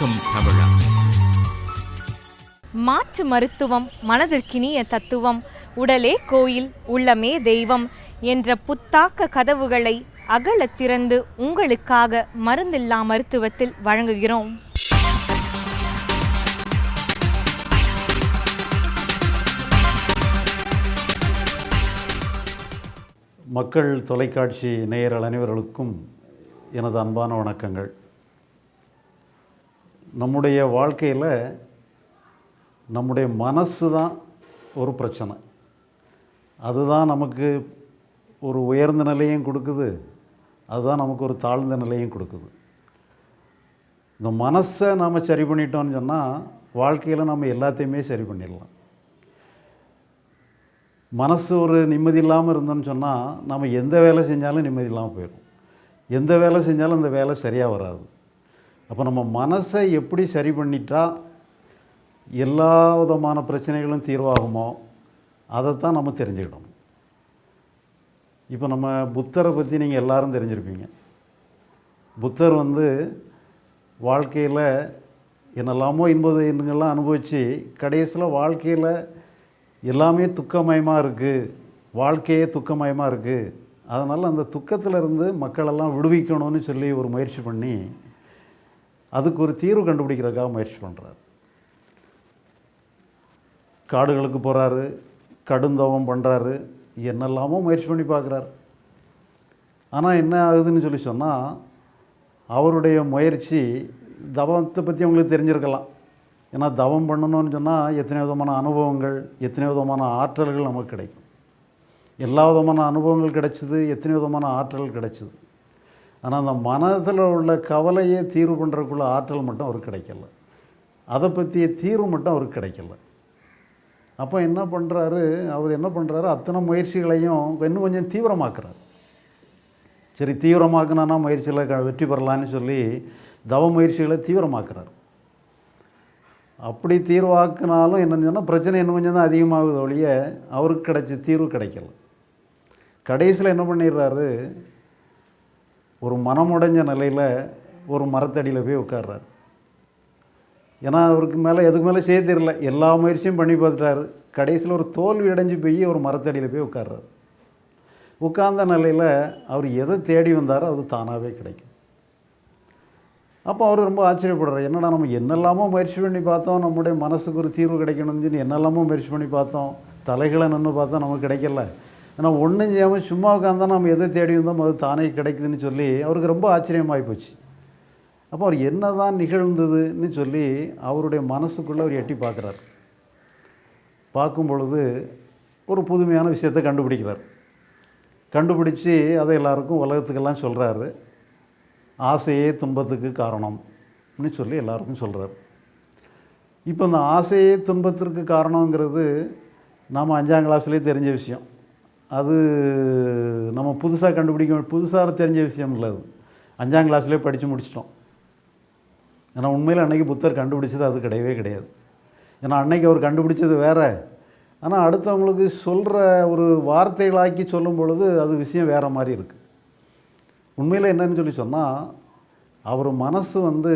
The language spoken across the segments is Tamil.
வணக்கம் தமிழா. மாற்று மருத்துவம் மனதிற்கினிய தத்துவம் உடலே கோயில் உள்ளமே தெய்வம் என்ற புத்தாக்க கதவுகளை அகலத் திறந்து உங்களுக்காக மருந்தில்லா மருத்துவத்தில் வழங்குகிறோம். மக்கள் தொலைக்காட்சி நேயர்கள் அனைவர்களுக்கும் எனது அன்பான வணக்கங்கள். நம்முடைய வாழ்க்கையில் நம்முடைய மனசு தான் ஒரு பிரச்சனை. அதுதான் நமக்கு ஒரு உயர்ந்த நிலையும் கொடுக்குது. அதுதான் நமக்கு ஒரு தாழ்ந்த நிலையும் கொடுக்குது. இந்த மனசை நாம் சரி பண்ணிட்டோம்னு சொன்னால் வாழ்க்கையில் நம்ம எல்லாத்தையுமே சரி பண்ணிடலாம். மனசு ஒரு நிம்மதி இல்லாமல் இருந்தோம்னு சொன்னால் நம்ம எந்த வேலை செஞ்சாலும் நிம்மதி இல்லாமல் போயிடும். எந்த வேலை செஞ்சாலும் அந்த வேலை சரியாக வராது. அப்போ நம்ம மனசை எப்படி சரி பண்ணிட்டா எல்லா விதமான பிரச்சனைகளும் தீர்வாகுமோ அதைத்தான் நம்ம தெரிஞ்சுக்கிடணும். இப்போ நம்ம புத்தரை பற்றி நீங்கள் எல்லோரும் தெரிஞ்சிருப்பீங்க. புத்தர் வந்து வாழ்க்கையில் என்னெல்லாமோ இன்பது இன்பங்கள்லாம் அனுபவித்து கடைசியில் வாழ்க்கையில் எல்லாமே துக்கமயமாக இருக்குது வாழ்க்கையே துக்கமயமாக இருக்குது அதனால் அந்த துக்கத்திலிருந்து மக்களெல்லாம் விடுவிக்கணும்னு சொல்லி ஒரு முயற்சி பண்ணி அதுக்கு ஒரு தீர்வு கண்டுபிடிக்கிறதுக்காக முயற்சி பண்ணுறாரு காடுகளுக்கு போகிறாரு கடுந்தவம் பண்ணுறாரு என்னெல்லாமோ முயற்சி பண்ணி பார்க்குறாரு. ஆனால் என்ன ஆகுதுன்னு சொல்லி சொன்னால் அவருடைய முயற்சி தவத்தை பற்றி அவங்களுக்கு தெரிஞ்சிருக்கலாம். ஏன்னா தவம் பண்ணணும்னு சொன்னால் எத்தனை விதமான அனுபவங்கள் எத்தனை விதமான ஆற்றல்கள் நமக்கு கிடைக்கும். எல்லா விதமான அனுபவங்கள் கிடைச்சிது எத்தனை விதமான ஆற்றல் கிடைச்சிது. ஆனால் அந்த மனதில் உள்ள கவலையை தீர்வு பண்ணுறதுக்குள்ள ஆற்றல் மட்டும் அவருக்கு கிடைக்கல. அதை பற்றிய தீர்வு மட்டும் அவருக்கு கிடைக்கல. அப்போ என்ன பண்ணுறாரு அவர் என்ன பண்ணுறாரு அத்தனை முயற்சிகளையும் இன்னும் கொஞ்சம் தீவிரமாக்குறாரு. சரி தீவிரமாக்குனா முயற்சியில் க வெற்றி பெறலான்னு சொல்லி தவ முயற்சிகளை தீவிரமாக்குறாரு. அப்படி தீர்வாக்குனாலும் என்னென்னு சொன்னால் பிரச்சனை இன்னும் கொஞ்சம் தான் அதிகமாகுது ஒழிய அவருக்கு கிடைச்ச தீர்வு கிடைக்கல. கடைசியில் என்ன பண்ணிடுறாரு? ஒரு மனமுடைஞ்ச நிலையில் ஒரு மரத்தடியில் போய் உட்கார்றாரு. ஏன்னா அவருக்கு மேலே எதுக்கு மேலே செய்ய தெரியல. எல்லா முயற்சியும் பண்ணி பார்த்துட்டாரு. கடைசியில் ஒரு தோல்வி அடைஞ்சு போய் ஒரு மரத்தடியில் போய் உட்கார்றாரு. உட்கார்ந்த நிலையில் அவர் எதை தேடி வந்தாரோ அது தானாகவே கிடைக்கும். அப்போ அவர் ரொம்ப ஆச்சரியப்படுறார். என்னடா நம்ம என்னெல்லாமோ முயற்சி பண்ணி பார்த்தோம். நம்முடைய மனசுக்கு ஒரு தீர்வு கிடைக்கணும்னு சொல்லி என்னெல்லாமோ முயற்சி பண்ணி பார்த்தோம். தலைகளை நின்று பார்த்தோம் நமக்கு கிடைக்கல. ஏன்னா ஒன்றும் செய்யாமல் சும்மா உட்காந்தா நம்ம எதை தேடி வந்தோம் அது தானே கிடைக்குதுன்னு சொல்லி அவருக்கு ரொம்ப ஆச்சரியமாகி போச்சு. அப்போ அவர் என்ன தான் நிகழ்ந்ததுன்னு சொல்லி அவருடைய மனசுக்குள்ளே அவர் எட்டி பார்க்குறார். பார்க்கும் பொழுது ஒரு புதுமையான விஷயத்தை கண்டுபிடிக்கிறார். கண்டுபிடிச்சி அதை எல்லாருக்கும் உலகத்துக்கெல்லாம் சொல்கிறாரு ஆசையே துன்பத்துக்கு காரணம்னு சொல்லி எல்லாருக்கும் சொல்கிறார் இப்போ இந்த ஆசையே துன்பத்திற்கு காரணங்கிறது நாம் அஞ்சாம் கிளாஸ்லேயே தெரிஞ்ச விஷயம். அது நம்ம புதுசாக கண்டுபிடிக்க புதுசாக தெரிஞ்ச விஷயம் இல்லை அது. அஞ்சாம் கிளாஸ்லேயே படித்து முடிச்சிட்டோம். ஏன்னா உண்மையில் அன்றைக்கி புத்தர் கண்டுபிடிச்சது அது கிடையவே கிடையாது. ஏன்னா அன்னைக்கு அவர் கண்டுபிடிச்சது வேறு. ஆனால் அடுத்தவங்களுக்கு சொல்கிற ஒரு வார்த்தைகளாக்கி சொல்லும் பொழுது அது விஷயம் வேறு மாதிரி இருக்குது உண்மையில் என்னன்னு சொல்லி சொன்னால் அவர் மனசு வந்து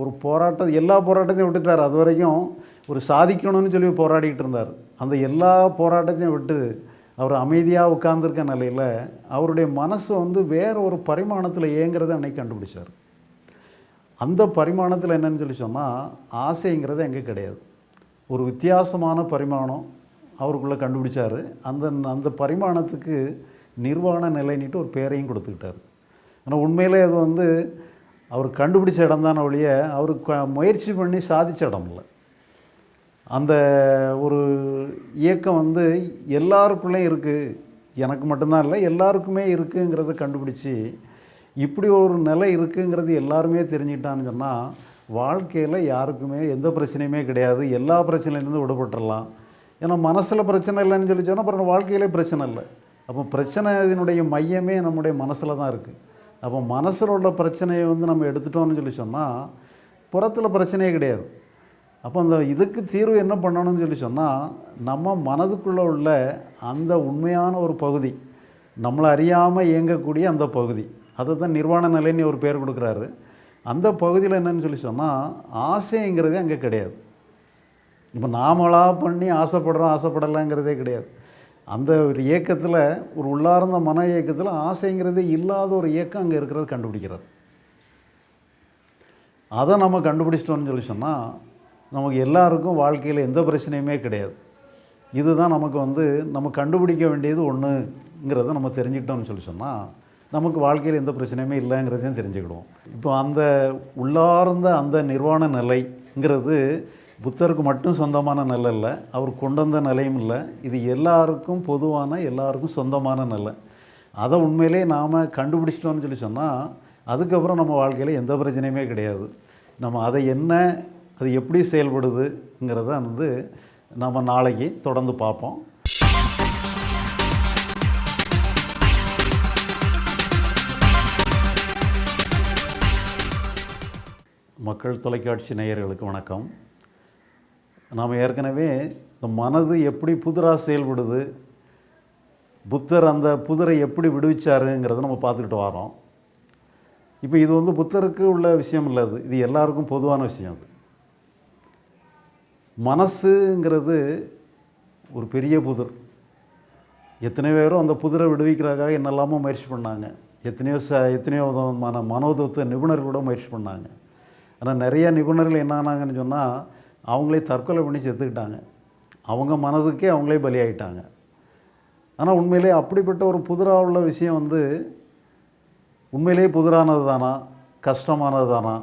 ஒரு போராட்டம் எல்லா போராட்டத்தையும் விட்டுட்டார். அது வரைக்கும் ஒரு சாதிக்கணும்னு சொல்லி போராடிக்கிட்டு இருந்தார். அந்த எல்லா போராட்டத்தையும் விட்டு அவர் அமைதியாக உட்கார்ந்துருக்க நிலையில் அவருடைய மனசு வந்து வேறு ஒரு பரிமாணத்தில் இயங்கிறத அன்னைக்கு கண்டுபிடிச்சார். அந்த பரிமாணத்தில் என்னன்னு சொல்லி சொன்னால் ஆசைங்கிறது எங்கே கிடையாது. ஒரு வித்தியாசமான பரிமாணம் அவருக்குள்ளே கண்டுபிடிச்சார். அந்த அந்த பரிமாணத்துக்கு நிர்வாண நிலைன்னுட்டு ஒரு பேரையும் கொடுத்துக்கிட்டார். ஆனால் உண்மையிலே அது வந்து அவர் கண்டுபிடிச்ச இடம் தானே ஒழிய அவர் க- முயற்சி பண்ணி சாதிச்ச இடம் இல்லை. அந்த ஒரு இயக்கம் வந்து எல்லாருக்குள்ளேயும் இருக்குது எனக்கு மட்டும்தான் இல்லை எல்லாருக்குமே இருக்குங்கிறத கண்டுபிடிச்சி இப்படி ஒரு நிலை இருக்குங்கிறது எல்லாருமே தெரிஞ்சுக்கிட்டான்னு சொன்னால் வாழ்க்கையில் யாருக்குமே எந்த பிரச்சனையுமே கிடையாது. எல்லா பிரச்சனையிலேருந்து விடுபட்டுறலாம். ஏன்னா மனசில் பிரச்சனை இல்லைன்னு சொல்லி சொன்னால் அப்புறம் வாழ்க்கையிலே பிரச்சனை இல்லை. அப்போ பிரச்சனை இதனுடைய மையமே நம்முடைய மனசில் தான் இருக்குது அப்போ மனசில் உள்ள பிரச்சனையை வந்து நம்ம எடுத்துட்டோம்னு சொல்லி சொன்னால் புறத்தில் பிரச்சனையே கிடையாது. அப்போ அந்த இதுக்கு தீர்வு என்ன பண்ணணும்னு சொல்லி சொன்னால் நம்ம மனதுக்குள்ளே உள்ள அந்த உண்மையான ஒரு பகுதி நம்மளை அறியாமல் இயங்கக்கூடிய அந்த பகுதி அதை தான் நிர்வாண நிலைன்னு ஒரு பேர் கொடுக்குறாரு. அந்த பகுதியில் என்னன்னு சொல்லி சொன்னால் ஆசைங்கிறதே அங்கே கிடையாது. இப்போ நாமளாக பண்ணி ஆசைப்படுறோம் ஆசைப்படலைங்கிறதே கிடையாது. அந்த ஒரு இயக்கத்தில் ஒரு உள்ளார்ந்த மன இயக்கத்தில் ஆசைங்கிறதே இல்லாத ஒரு இயக்கம் அங்கே இருக்கிறது கண்டுபிடிக்கிறார். அதை நம்ம கண்டுபிடிச்சிட்டோம்னு சொல்லி சொன்னால் நமக்கு எல்லாருக்கும் வாழ்க்கையில் எந்த பிரச்சனையுமே கிடையாது. இதுதான் நமக்கு வந்து நம்ம கண்டுபிடிக்க வேண்டியது ஒன்றுங்கிறத நம்ம தெரிஞ்சுக்கிட்டோம்னு சொல்லி சொன்னால் நமக்கு வாழ்க்கையில் எந்த பிரச்சனையுமே இல்லைங்கிறதையும் தெரிஞ்சுக்கிடுவோம். இப்போ அந்த உள்ளார்ந்த அந்த நிர்வாண நிலைங்கிறது புத்தருக்கு மட்டும் சொந்தமான நிலை இல்லை அவர் கொண்டு வந்த நிலையும் இல்லை. இது எல்லாருக்கும் பொதுவான எல்லாருக்கும் சொந்தமான நிலை. அதை உண்மையிலே நாம் கண்டுபிடிச்சிட்டோம்னு சொல்லி சொன்னால் அதுக்கப்புறம் நம்ம வாழ்க்கையில் எந்த பிரச்சனையுமே கிடையாது. நம்ம அதை என்ன அது எப்படி செயல்படுதுங்கிறத வந்து நம்ம நாளைக்கு தொடர்ந்து பார்ப்போம். மக்கள் தொலைக்காட்சி நேயர்களுக்கு வணக்கம். நாம் ஏற்கனவே இந்த மனது எப்படி புதிராக செயல்படுது புத்தர் அந்த புதரை எப்படி விடுவிச்சாருங்கிறத நம்ம பார்த்துக்கிட்டு வரோம். இப்போ இது வந்து புத்தருக்கு உள்ள விஷயம் இல்லை அது. இது எல்லாருக்கும் பொதுவான விஷயம் அது. மனசுங்கிறது ஒரு பெரிய புதிர். எத்தனை பேரும் அந்த புதிரை விடுவிக்கிறதுக்காக என்னெல்லாமோ முயற்சி பண்ணாங்க. எத்தனையோ ச எத்தனையோ விதமான மனோதத்துவ நிபுணர்கள் கூட முயற்சி பண்ணாங்க. ஆனால் நிறைய நிபுணர்கள் என்ன ஆனாங்கன்னு சொன்னால் அவங்களே தற்கொலை பண்ணி செத்துக்கிட்டாங்க. அவங்க மனதுக்கே அவங்களே பலியாயிட்டாங்க. ஆனால் உண்மையிலே அப்படிப்பட்ட ஒரு புதிராக உள்ள விஷயம் வந்து உண்மையிலே புதிரானது தானா கஷ்டமானது தானா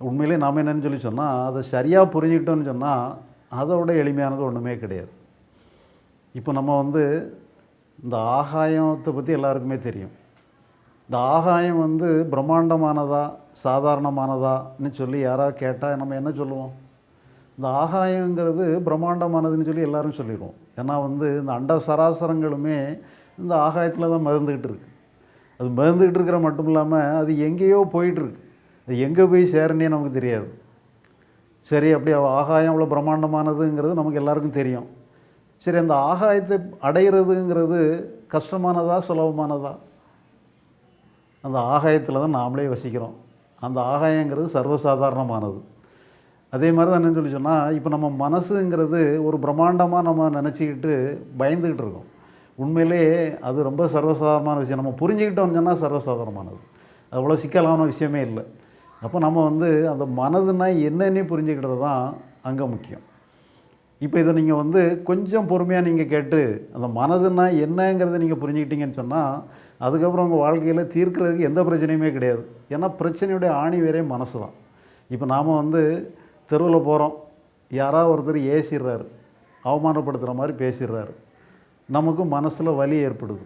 உண்மையிலே நாம் என்னன்னு சொல்லி சொன்னால் அதை சரியாக புரிஞ்சுக்கிட்டோன்னு சொன்னால் அதை விட எளிமையானது ஒன்றுமே கிடையாது. இப்போ நம்ம வந்து இந்த ஆகாயத்தை பற்றி எல்லாருக்குமே தெரியும். இந்த ஆகாயம் வந்து பிரம்மாண்டமானதா சாதாரணமானதான்னு சொல்லி யாராவது கேட்டால் நம்ம என்ன சொல்லுவோம்? இந்த ஆகாயங்கிறது பிரம்மாண்டமானதுன்னு சொல்லி எல்லாரும் சொல்லிடுவோம். ஏன்னா வந்து இந்த அண்ட சராசரங்களுமே இந்த ஆகாயத்தில் தான் மிதந்துக்கிட்டு இருக்குது அது மிதந்துக்கிட்டு இருக்கிற மட்டும் இல்லாமல் அது எங்கேயோ போயிட்டுருக்கு அது எங்கே போய் சேரனே நமக்கு தெரியாது. சரி அப்படி ஆகாயம் அவ்வளோ பிரம்மாண்டமானதுங்கிறது நமக்கு எல்லாருக்கும் தெரியும். சரி அந்த ஆகாயத்தை அடையிறதுங்கிறது கஷ்டமானதா சுலபமானதா? அந்த ஆகாயத்தில் தான் நாமளே வசிக்கிறோம். அந்த ஆகாயங்கிறது சர்வசாதாரணமானது. அதே மாதிரி தான் என்ன சொல்லி சொன்னால் இப்போ நம்ம மனசுங்கிறது ஒரு பிரம்மாண்டமாக நம்ம நினச்சிக்கிட்டு பயந்துக்கிட்டு இருக்கோம். உண்மையிலே அது ரொம்ப சர்வசாதாரணமான விஷயம். நம்ம புரிஞ்சுக்கிட்டோம்னு சொன்னால் சர்வசாதாரணமானது. அது அவ்வளோ சிக்கலான விஷயமே இல்லை. அப்போ நம்ம வந்து அந்த மனதுனா என்னன்னே புரிஞ்சுக்கிட்டது தான் அங்கே முக்கியம். இப்போ இதை நீங்கள் வந்து கொஞ்சம் பொறுமையாக நீங்கள் கேட்டு அந்த மனதுனா என்னங்கிறத நீங்கள் புரிஞ்சுக்கிட்டீங்கன்னு சொன்னால் அதுக்கப்புறம் உங்கள் வாழ்க்கையில் தீர்க்கிறதுக்கு எந்த பிரச்சனையுமே கிடையாது. ஏன்னா பிரச்சனையுடைய ஆணி வேறே மனசு தான். இப்போ நாம் வந்து தெருவில் போகிறோம் யாராவது ஒருத்தர் ஏசிடுறாரு அவமானப்படுத்துகிற மாதிரி பேசிடுறாரு நமக்கு மனசில் வலி ஏற்படுது.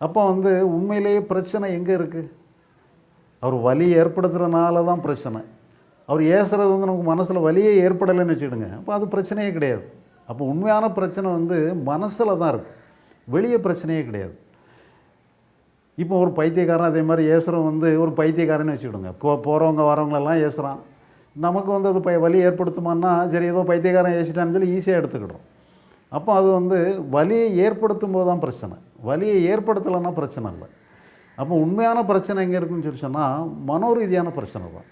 அப்போ வந்து உண்மையிலேயே பிரச்சனை எங்கே இருக்குது அவர் வலி ஏற்படுத்துகிறனால தான் பிரச்சனை. அவர் ஏசுறது வந்து நமக்கு மனசில் வலியே ஏற்படலைன்னு வச்சுக்கிடுங்க. அப்போ அது பிரச்சனையே கிடையாது. அப்போ உண்மையான பிரச்சனை வந்து மனசில் தான் இருக்குது வெளியே பிரச்சனையே கிடையாது. இப்போ ஒரு பைத்தியக்காரன் அதே மாதிரி ஏசுகிறோம் வந்து ஒரு பைத்தியக்காரன்னு வச்சுக்கிடுங்க. போ போகிறவங்க வரவங்களெல்லாம் ஏசுகிறான் நமக்கு வந்து அது பை வலி ஏற்படுத்துமான்னா சரி ஏதோ பைத்தியக்காரன் ஏசிட்டான்னு சொல்லி ஈஸியாக எடுத்துக்கிடுறோம். அப்போ அது வந்து வலியை ஏற்படுத்தும் போது தான் பிரச்சனை. வலியை ஏற்படுத்தலைன்னா பிரச்சனை இல்லை. அப்போ உண்மையான பிரச்சனை எங்கே இருக்குன்னு சொல்லி சொன்னால் மனோரீதியான பிரச்சனை தான்.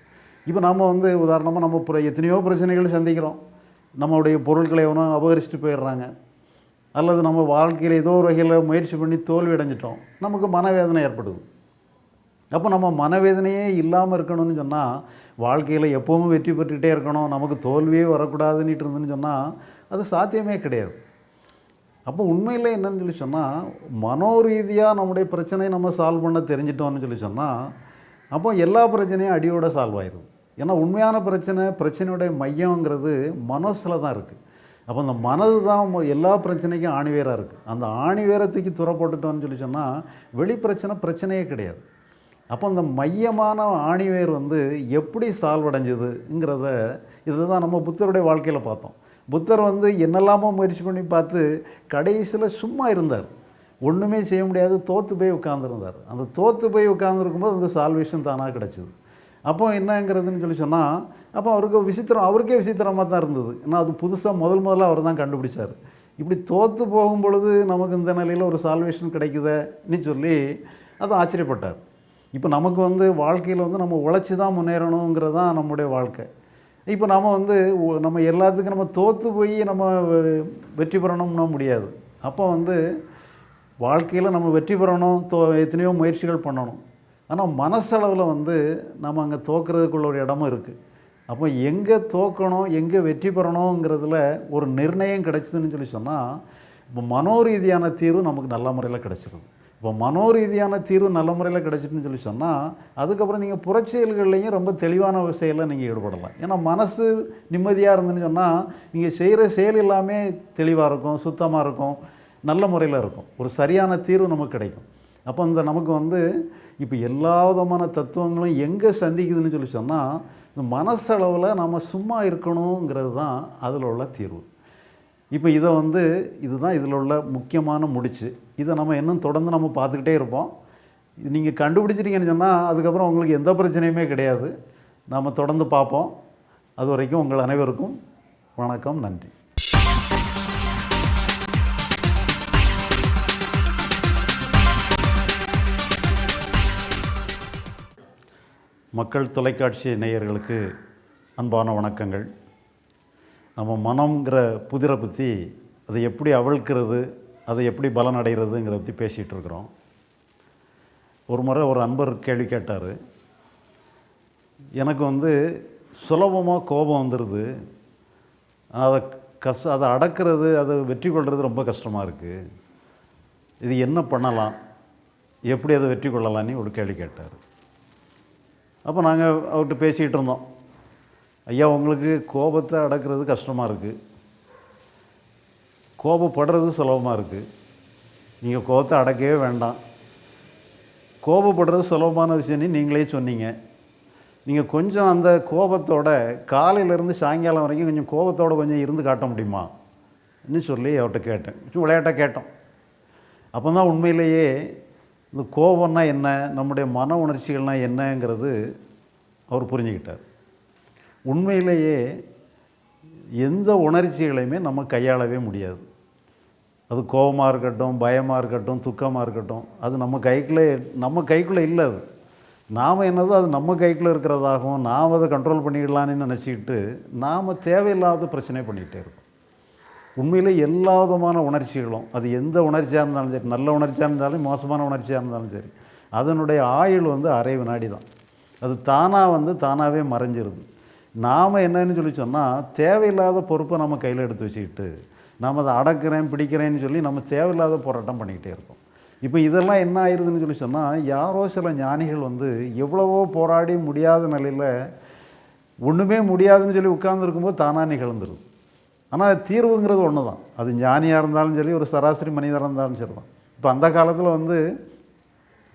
இப்போ நம்ம வந்து உதாரணமாக நம்ம புற எத்தனையோ பிரச்சனைகள் சந்திக்கிறோம். நம்மளுடைய பொருட்களை எவனோ அபகரிச்சுட்டு போயிடுறாங்க. அல்லது நம்ம வாழ்க்கையில் ஏதோ ஒரு வகையில் முயற்சி பண்ணி தோல்வி அடைஞ்சிட்டோம். நமக்கு மனவேதனை ஏற்படுது. அப்போ நம்ம மனவேதனையே இல்லாமல் இருக்கணும்னு சொன்னால் வாழ்க்கையில் எப்போவும் வெற்றி பெற்றுகிட்டே இருக்கணும். நமக்கு தோல்வியே வரக்கூடாதுன்னுட்டு இருந்துன்னு சொன்னால் அது சாத்தியமே கிடையாது. அப்போ உண்மையில் என்னன்னு சொல்லி சொன்னால் மனோரீதியாக நம்முடைய பிரச்சனையை நம்ம சால்வ் பண்ண தெரிஞ்சிட்டோம்னு சொல்லி சொன்னால் அப்போ எல்லா பிரச்சனையும் அடியோட சால்வ் ஆயிடுது ஏன்னா உண்மையான பிரச்சனை பிரச்சனையுடைய மையங்கிறது மனசில் தான் இருக்குது அப்போ அந்த மனது தான் எல்லா பிரச்சனைக்கும் ஆணிவேராக இருக்குது அந்த ஆணிவேரை தூக்கி துறப்பட்டுட்டோம்னு சொல்லி சொன்னால் வெளி பிரச்சனை பிரச்சனையே கிடையாது. அப்போ அந்த மையமான ஆணிவேர் வந்து எப்படி சால்வ் அடைஞ்சதுங்கிறத இதுதான் நம்ம புத்தருடைய வாழ்க்கையில் பார்த்தோம். புத்தர் வந்து என்னெல்லாமோ முயற்சி பண்ணி பார்த்து கடைசியில் சும்மா இருந்தார். ஒன்றுமே செய்ய முடியாது தோற்று போய் உட்காந்துருந்தார் அந்த தோற்று போய் உட்காந்துருக்கும்போது அந்த சால்வேஷன் தானாக கிடச்சிது. அப்போ என்னங்கிறதுன்னு சொல்லி சொன்னால் அப்போ அவருக்கு விசித்திரம் அவருக்கே விசித்திரமாக தான் இருந்தது. ஏன்னா அது புதுசாக முதல் முதல்ல அவர் தான் கண்டுபிடிச்சார். இப்படி தோற்று போகும் பொழுது நமக்கு இந்த நிலையில் ஒரு சால்வேஷன் கிடைக்குதுன்னு சொல்லி அது ஆச்சரியப்பட்டார். இப்போ நமக்கு வந்து வாழ்க்கையில் வந்து நம்ம உழைச்சி தான் முன்னேறணுங்கிறது தான் நம்முடைய வாழ்க்கை. இப்போ நம்ம வந்து நம்ம எல்லாத்துக்கும் நம்ம தோற்று போய் நம்ம வெ- வெற்றி பெறணும்னா முடியாது. அப்போ வந்து வாழ்க்கையில் நம்ம வெற்றி பெறணும் தோ எத்தனையோ முயற்சிகள் பண்ணணும். ஆனால் மனசளவில் வந்து நம்ம அங்கே தோக்கிறதுக்குள்ள ஒரு இடமும் இருக்குது அப்போ எங்கே தோக்கணும் எங்கே வெற்றி பெறணுங்கிறதுல ஒரு நிர்ணயம் கிடைச்சதுன்னு சொல்லி சொன்னால் இப்போ மனோரீதியான தீர்வு நமக்கு நல்ல முறையில் கிடச்சிருது இப்போ மனோரீதியான தீர்வு நல்ல முறையில் கிடச்சிட்டுன்னு சொல்லி சொன்னால் அதுக்கப்புறம் நீங்கள் புறச்செயல்கள்லையும் ரொம்ப தெளிவான செயலில் நீங்கள் ஈடுபடலாம். ஏன்னா மனசு நிம்மதியாக இருந்துன்னு சொன்னால் நீங்கள் செய்கிற செயல் எல்லாமே தெளிவாக இருக்கும் சுத்தமாக இருக்கும் நல்ல முறையில் இருக்கும். ஒரு சரியான தீர்வு நமக்கு கிடைக்கும். அப்போ இந்த நமக்கு வந்து இப்போ எல்லா விதமான தத்துவங்களும் எங்கே சந்திக்குதுன்னு சொல்லி சொன்னால் இந்த மனசளவில் நம்ம சும்மா இருக்கணுங்கிறது தான் அதில் உள்ள தீர்வு. இப்போ இதை வந்து இதுதான் இதில் உள்ள முக்கியமான முடிச்சு. இதை நம்ம இன்னும் தொடர்ந்து நம்ம பார்த்துக்கிட்டே இருப்போம். இது நீங்கள் கண்டுபிடிச்சிட்டீங்கன்னு சொன்னால் அதுக்கப்புறம் உங்களுக்கு எந்த பிரச்சனையுமே கிடையாது. நாம் தொடர்ந்து பார்ப்போம். அது வரைக்கும் உங்கள் அனைவருக்கும் வணக்கம் நன்றி. மக்கள் தொலைக்காட்சி நேயர்களுக்கு அன்பான வணக்கங்கள். நம்ம மனம்ங்கிற புதிரை பற்றி அதை எப்படி அவிழ்க்கிறது அதை எப்படி பலன் அடைகிறதுங்கிறத பற்றி பேசிகிட்டு இருக்கிறோம். ஒரு முறை ஒரு அன்பர் கேள்வி கேட்டார். எனக்கு வந்து சுலபமாக கோபம் வந்துடுது அதை கஷ் அதை அடக்கிறது அதை வெற்றி கொள்வது ரொம்ப கஷ்டமாக இருக்குது இது என்ன பண்ணலாம்? எப்படி அதை வெற்றி கொள்ளலான்னு ஒரு கேள்வி கேட்டார். அப்போ நாங்கள் அவர்கிட்ட பேசிகிட்டு இருந்தோம். ஐயா உங்களுக்கு கோபத்தை அடக்கிறது கஷ்டமாக இருக்குது கோபப்படுறது சுலபமாக இருக்குது நீங்கள் கோபத்தை அடக்கவே வேண்டாம். கோபப்படுறது சுலபமான விஷயம்னு நீங்களே சொன்னீங்க. நீங்கள் கொஞ்சம் அந்த கோபத்தோட காலையிலேருந்து சாயங்காலம் வரைக்கும் கொஞ்சம் கோபத்தோடு கொஞ்சம் இருந்து காட்ட முடியுமா? ன்னு சொல்லி அவர்கிட்ட கேட்டேன். சும்மா விளையாட்டாக கேட்டோம். அப்போ தான் உண்மையிலேயே இந்த கோபம்னா என்ன நம்முடைய மன உணர்ச்சிகள்னால் என்னங்கிறது அவர் புரிஞ்சுக்கிட்டார். உண்மையிலேயே எந்த உணர்ச்சிகளையுமே நம்ம கையாளவே முடியாது. அது கோபமாக இருக்கட்டும் பயமாக இருக்கட்டும் துக்கமாக இருக்கட்டும் அது நம்ம கைக்குள்ளே நம்ம கைக்குள்ளே இல்லை அது. நாம் என்னதோ அது நம்ம கைக்குள்ளே இருக்கிறதாகவும் நாம் அதை கண்ட்ரோல் பண்ணிடலான்னு நினச்சிக்கிட்டு நாம் தேவையில்லாத பிரச்சனை பண்ணிக்கிட்டே இருக்கோம். உண்மையில் எல்லா விதமான உணர்ச்சிகளும் அது எந்த உணர்ச்சியாக இருந்தாலும் சரி நல்ல உணர்ச்சியாக இருந்தாலும் மோசமான உணர்ச்சியாக இருந்தாலும் சரி அதனுடைய ஆயுள் வந்து அரை வினாடி தான் அது தானாக வந்து தானாகவே மறைஞ்சிருது. நாம் என்னன்னு சொல்லி சொன்னால் தேவையில்லாத பொறுப்பை நம்ம கையில் எடுத்து வச்சுக்கிட்டு நாம் அதை அடக்கிறேன் பிடிக்கிறேன்னு சொல்லி நம்ம தேவையில்லாத போராட்டம் பண்ணிக்கிட்டே இருக்கோம். இப்போ இதெல்லாம் என்ன ஆயிடுதுன்னு சொல்லி சொன்னால் யாரோ சில ஞானிகள் வந்து எவ்வளவோ போராடி முடியாத நிலையில் ஒன்றுமே முடியாதுன்னு சொல்லி உட்கார்ந்துருக்கும்போது தானாக நிகழ்ந்துருது. ஆனால் தீர்வுங்கிறது ஒன்று தான் அது ஞானியாக இருந்தாலும் சரி ஒரு சராசரி மனிதராக இருந்தாலும் சரி தான் இப்போ அந்த காலத்தில் வந்து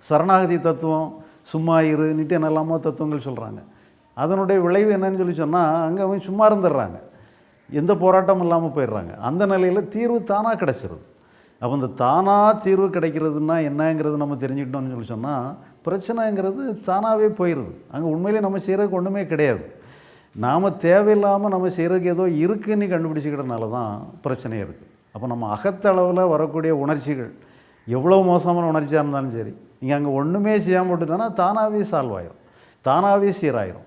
சரணாகதி தத்துவம் சும்மா இருன்னுட்டு என்னெல்லாமோ தத்துவங்கள் சொல்கிறாங்க அதனுடைய விளைவு என்னன்னு சொல்லி சொன்னால் அங்கே அவங்க சும்மா இருந்துடுறாங்க. எந்த போராட்டமும் இல்லாமல் போயிடுறாங்க. அந்த நிலையில் தீர்வு தானாக கிடச்சிருது. அப்போ இந்த தானாக தீர்வு கிடைக்கிறதுனா என்னங்கிறது நம்ம தெரிஞ்சுக்கிட்டோம்னு சொல்லி சொன்னால் பிரச்சனைங்கிறது தானாகவே போயிடுது அங்கே உண்மையிலே நம்ம செய்கிறதுக்கு ஒன்றுமே கிடையாது. நாம் தேவையில்லாமல் நம்ம செய்கிறதுக்கு ஏதோ இருக்குன்னு கண்டுபிடிச்சிக்கிறதுனால தான் பிரச்சனை இருக்குது அப்போ நம்ம அகத்தளவில் வரக்கூடிய உணர்ச்சிகள் எவ்வளோ மோசமான உணர்ச்சியாக இருந்தாலும் சரி நீங்கள் அங்கே ஒன்றுமே செய்யாமல் விட்டுட்டோன்னா தானாகவே சால்வ் ஆயிரும். தானாகவே சீராயிரும்.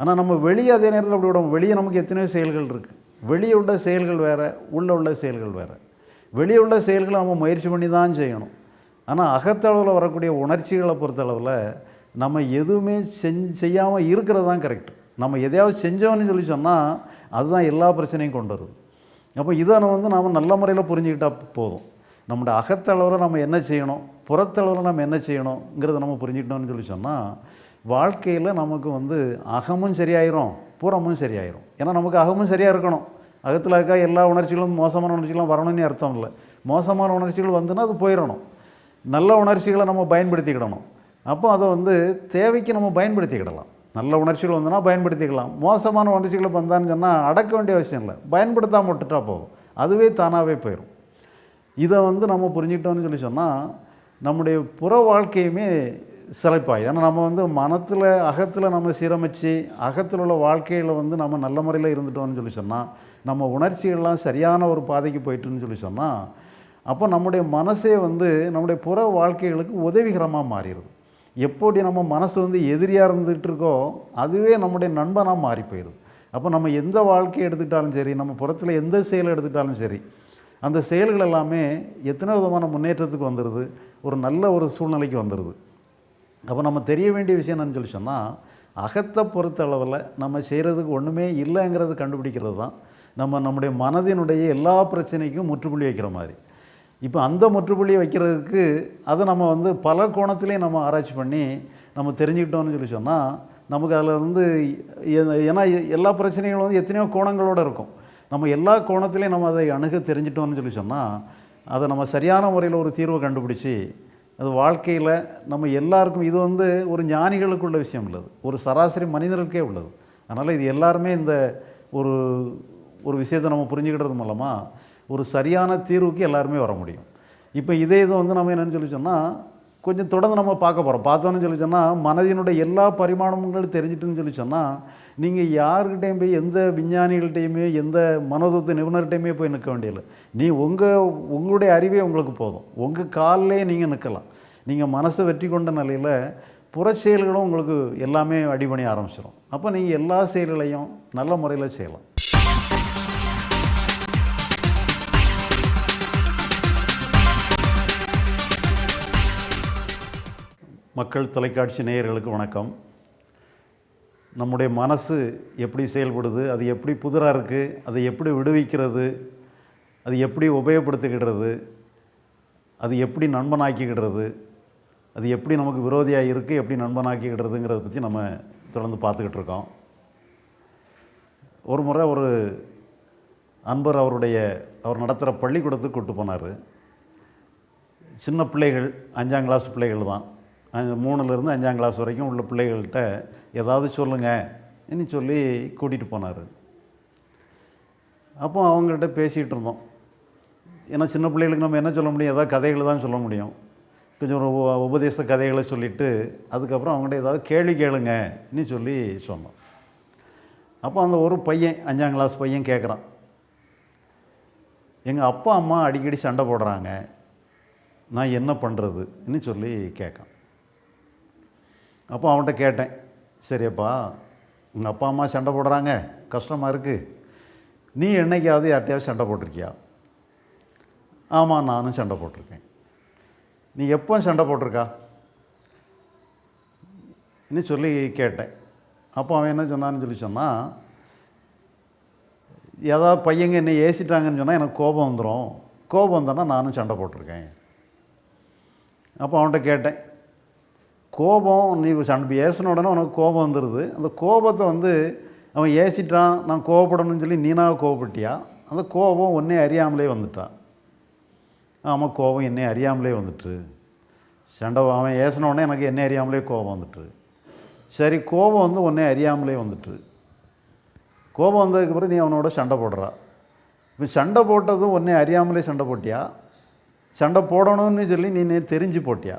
ஆனால் நம்ம வெளியே அதே நேரத்தில் அப்படி விட வெளியே நமக்கு எத்தனையோ செயல்கள் இருக்குது வெளியே உள்ள செயல்கள் வேறு உள்ளே உள்ள செயல்கள் வேறு. வெளியே உள்ள செயல்களை நம்ம முயற்சி பண்ணி தான் செய்யணும். ஆனால் அகத்தளவில் வரக்கூடிய உணர்ச்சிகளை பொறுத்தளவில் நம்ம எதுவுமே செஞ் செய்யாமல் இருக்கிறது தான் கரெக்ட் நம்ம எதையாவது செஞ்சோம்னு சொல்லி சொன்னால் அதுதான் எல்லா பிரச்சனையும் கொண்டு வருது அப்போ இதை நம்ம வந்து நாம் நல்ல முறையில் புரிஞ்சுக்கிட்டால் போதும். நம்முடைய அகத்தளவில் நம்ம என்ன செய்யணும் புறத்தளவில் நம்ம என்ன செய்யணுங்கிறத நம்ம புரிஞ்சுக்கிட்டோம்னு சொல்லி சொன்னால் வாழ்க்கையில் நமக்கு வந்து அகமும் சரியாயிரும் பூரமும் சரியாயிரும். ஏன்னா நமக்கு அகமும் சரியாக இருக்கணும். அகத்தில் இருக்கா எல்லா உணர்ச்சிகளும் மோசமான உணர்ச்சிகளும் வரணும்னு அர்த்தம் இல்லை. மோசமான உணர்ச்சிகள் வந்துன்னா அது போயிடணும். நல்ல உணர்ச்சிகளை நம்ம பயன்படுத்திக்கிடணும். அப்போ அதை வந்து தேவைக்கு நம்ம பயன்படுத்திக்கிடலாம். நல்ல உணர்ச்சிகள் வந்தனா பயன்படுத்திக்கலாம் மோசமான உணர்ச்சிகளை வந்தான்னு சொன்னால் அடக்க வேண்டிய அவசியம் இல்லை. பயன்படுத்தாமல் விட்டுட்டா போதும். அதுவே தானாகவே போயிடும் இதை வந்து நம்ம புரிஞ்சுக்கிட்டோம்னு சொல்லி சொன்னால் நம்முடைய புற வாழ்க்கையுமே சிறப்பாய் ஏன்னா நம்ம வந்து மனத்தில் அகத்தில் நம்ம சீரமைச்சு அகத்தில் உள்ள வாழ்க்கையில் வந்து நம்ம நல்ல முறையில் இருந்துட்டோம்னு சொல்லி சொன்னால் நம்ம உணர்ச்சிகள்லாம் சரியான ஒரு பாதைக்கு போயிட்டுன்னு சொல்லி சொன்னால் அப்போ நம்முடைய மனசே வந்து நம்முடைய புற வாழ்க்கைகளுக்கு உதவிகரமாக மாறிடுது. எப்படி நம்ம மனசு வந்து எதிரியாக இருந்துகிட்டு இருக்கோ அதுவே நம்முடைய நண்பனாக மாறி போயிடுது. அப்போ நம்ம எந்த வாழ்க்கையை எடுத்துக்கிட்டாலும் சரி நம்ம புறத்தில் எந்த செயலை எடுத்துக்கிட்டாலும் சரி அந்த செயல்கள் எல்லாமே எத்தனை விதமான முன்னேற்றத்துக்கு வந்துடுது ஒரு நல்ல ஒரு சூழ்நிலைக்கு வந்துடுது அப்போ நம்ம தெரிய வேண்டிய விஷயம் என்னன்னு சொல்லி சொன்னால் அகத்தை பொறுத்த அளவில் நம்ம செய்கிறதுக்கு ஒன்றுமே இல்லைங்கிறது கண்டுபிடிக்கிறது தான். நம்ம நம்முடைய மனதினுடைய எல்லா பிரச்சனைக்கும் முற்றுப்புள்ளி வைக்கிற மாதிரி. இப்போ அந்த முற்றுப்புள்ளியை வைக்கிறதுக்கு அதை நம்ம வந்து பல கோணத்துலேயும் நம்ம ஆராய்ச்சி பண்ணி நம்ம தெரிஞ்சுக்கிட்டோம்னு சொல்லி சொன்னால் நமக்கு அதில் வந்து ஏன்னா எல்லா பிரச்சனைகளும் வந்து எத்தனையோ கோணங்களோடு இருக்கும். நம்ம எல்லா கோணத்திலையும் நம்ம அதை அணுக தெரிஞ்சிட்டோம்னு சொல்லி சொன்னால் அதை நம்ம சரியான முறையில் ஒரு தீர்வை கண்டுபிடிச்சி அது வாழ்க்கையில் நம்ம எல்லாருக்கும் இது வந்து ஒரு ஞானிகளுக்குள்ள விஷயம் உள்ளது. ஒரு சராசரி மனிதர்களுக்கே உள்ளது. அதனால் இது எல்லாருமே இந்த ஒரு ஒரு விஷயத்தை நம்ம புரிஞ்சுக்கிட்டது மூலமாக ஒரு சரியான தீர்வுக்கு எல்லாருமே வர முடியும். இப்போ இதே இது வந்து நம்ம என்னன்னு சொல்லி சொன்னால் கொஞ்சம் தொடர்ந்து நம்ம பார்க்க போகிறோம் பார்த்தோன்னு சொல்லி சொன்னால் மனதினுடைய எல்லா பரிமாணங்களும் தெரிஞ்சிட்டுன்னு சொல்லி சொன்னால் நீங்கள் யாருக்கிட்டையும் போய் எந்த விஞ்ஞானிகள்கிட்டையுமே எந்த மனோதத்துவ நிபுணர்கிட்டையுமே போய் நிற்க வேண்டியதில்லை. நீ உங்கள் உங்களுடைய அறிவே உங்களுக்கு போதும். உங்கள் காலிலே நீங்கள் நிற்கலாம் நீங்கள் மனசை வெற்றி கொண்ட நிலையில் புற செயல்களும் உங்களுக்கு எல்லாமே அடிபணி ஆரம்பிச்சிடும் அப்போ நீங்கள் எல்லா செயல்களையும் நல்ல முறையில் செய்யலாம். மக்கள் தொலைக்காட்சி நேயர்களுக்கு வணக்கம். நம்முடைய மனசு எப்படி செயல்படுது அது எப்படி புதிராக இருக்குது அதை எப்படி விடுவிக்கிறது அது எப்படி உபயோகப்படுத்திக்கிடுறது அது எப்படி நண்பனாக்கிக்கிடுறது அது எப்படி நமக்கு விரோதியாக இருக்குது எப்படி நண்பனாக்கிக்கிடுறதுங்கிறத பற்றி நம்ம தொடர்ந்து பார்த்துக்கிட்டு இருக்கோம் ஒரு முறை ஒரு அன்பர் அவருடைய அவர் நடத்துகிற பள்ளிக்கூடத்துக்கு கூட்டு போனார். சின்ன பிள்ளைகள் அஞ்சாம் கிளாஸ் பிள்ளைகள் தான். மூணுலேருந்து அஞ்சாம் கிளாஸ் வரைக்கும் உள்ள பிள்ளைகள்கிட்ட ஏதாவது சொல்லுங்கன்னு சொல்லி கூட்டிகிட்டு போனார். அப்போ அவங்கள்ட்ட பேசிகிட்டு இருந்தோம். ஏன்னா சின்ன பிள்ளைகளுக்கு நம்ம என்ன சொல்ல முடியும்? ஏதாவது கதைகளை தான் சொல்ல முடியும். கொஞ்சம் ஒரு உபதேச கதைகளை சொல்லிவிட்டு அதுக்கப்புறம் அவங்கள்ட்ட ஏதாவது கேள்வி கேளுங்கன்னு சொல்லி சொன்னோம். அப்போ அந்த ஒரு பையன் அஞ்சாம் கிளாஸ் பையன் கேட்குறான். எங்கள் அப்பா அம்மா அடிக்கடி சண்டை போடுறாங்க. நான் என்ன பண்ணுறதுன்னு சொல்லி கேட்கான். அப்போ அவன்கிட்ட கேட்டேன். சரியப்பா உங்கள் அப்பா அம்மா சண்டை போடுறாங்க. கஷ்டமாக இருக்குது நீ என்னைக்காவது யார்ட்டையாவது சண்டை போட்டிருக்கியா? ஆமாம் நானும் சண்டை போட்டிருக்கேன். நீ எப்போ சண்டை போட்டிருக்கா? இன்னும் சொல்லி கேட்டேன். அப்போ அவன் என்ன சொன்னான்னு சொல்லி சொன்னால் ஏதாவது பையங்க என்னை ஏசிட்டாங்கன்னு சொன்னால் எனக்கு கோபம் வந்துடும் கோபம் வந்தோன்னா நானும் சண்டை போட்டிருக்கேன். அப்போ அவன்கிட்ட கேட்டேன். கோபம் நீ சண்டை ஏசின உடனே உனக்கு கோபம் வந்துடுது அந்த கோபத்தை வந்து அவன் ஏசிட்டான் நான் கோவப்படணும்னு சொல்லி நீனாக கோவப்பட்டியா? அந்த கோபம் ஒன்றே அறியாமலே வந்துட்டான் ஆமாம் கோபம் என்னை அறியாமலே வந்துட்டு. சண்டை அவன் ஏசின உடனே எனக்கு என்னை அறியாமலே கோபம் வந்துட்டு. சரி கோபம் வந்து ஒன்றே அறியாமலே வந்துட்டு. கோபம் வந்ததுக்கு பிறகு நீ அவனோட சண்டை போடுறா. இப்போ சண்டை போட்டதும் ஒன்றே அறியாமலே சண்டை போட்டியா? சண்டை போடணும்னு சொல்லி நீ தெரிஞ்சு போட்டியா?